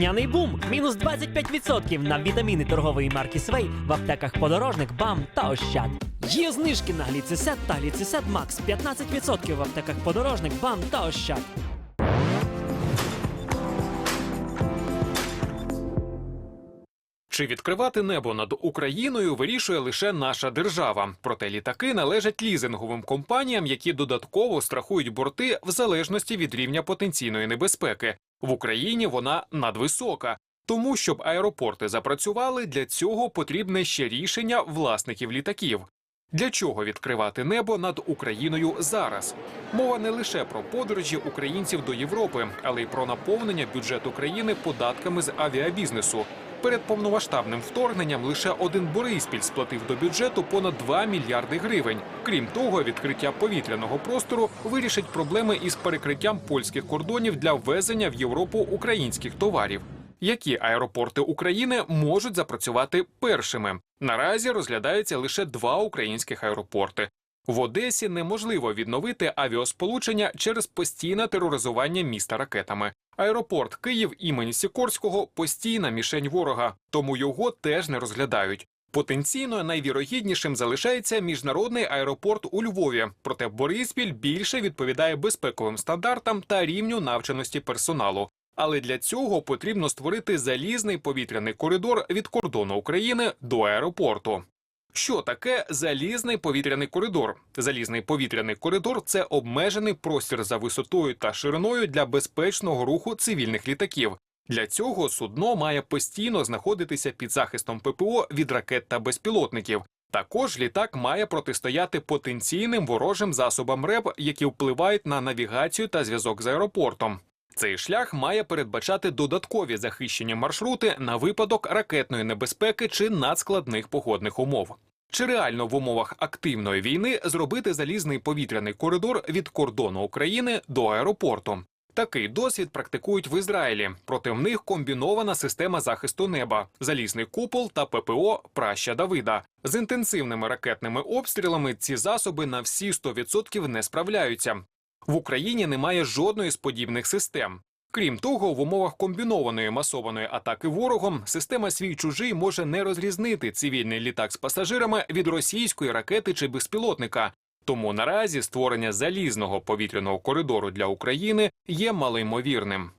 Няний бум мінус 25% на вітаміни торгової марки Свей в аптеках Подорожник, БАМ та Ощад. Є знижки на гліцисет та гліцисет Макс 15% в аптеках Подорожник, БАМ та Ощад. Чи відкривати небо над Україною вирішує лише наша держава. Проте літаки належать лізинговим компаніям, які додатково страхують борти в залежності від рівня потенційної небезпеки. В Україні вона надвисока. Тому, щоб аеропорти запрацювали, для цього потрібне ще рішення власників літаків. Для чого відкривати небо над Україною зараз? Мова не лише про подорожі українців до Європи, але й про наповнення бюджету країни податками з авіабізнесу. Перед повномасштабним вторгненням лише один Бориспіль сплатив до бюджету понад 2 мільярди гривень. Крім того, відкриття повітряного простору вирішить проблеми із перекриттям польських кордонів для ввезення в Європу українських товарів. Які аеропорти України можуть запрацювати першими? Наразі розглядаються лише два українських аеропорти. В Одесі неможливо відновити авіасполучення через постійне тероризування міста ракетами. Аеропорт Київ імені Сікорського постійна мішень ворога, тому його теж не розглядають. Потенційно найвірогіднішим залишається міжнародний аеропорт у Львові. Проте Бориспіль більше відповідає безпековим стандартам та рівню навченості персоналу. Але для цього потрібно створити залізний повітряний коридор від кордону України до аеропорту. Що таке залізний повітряний коридор? Залізний повітряний коридор це обмежений простір за висотою та шириною для безпечного руху цивільних літаків. Для цього судно має постійно знаходитися під захистом ППО від ракет та безпілотників. Також літак має протистояти потенційним ворожим засобам РЕБ, які впливають на навігацію та зв'язок з аеропортом. Цей шлях має передбачати додаткові захищені маршрути на випадок ракетної небезпеки чи надскладних погодних умов. Чи реально в умовах активної війни зробити залізний повітряний коридор від кордону України до аеропорту? Такий досвід практикують в Ізраїлі. Проти в них комбінована система захисту неба, залізний купол та ППО Праща Давида. З інтенсивними ракетними обстрілами ці засоби на всі 100% не справляються. В Україні немає жодної з подібних систем. Крім того, в умовах комбінованої масованої атаки ворогом система свій чужий може не розрізнити цивільний літак з пасажирами від російської ракети чи безпілотника. Тому наразі створення залізного повітряного коридору для України є малоймовірним.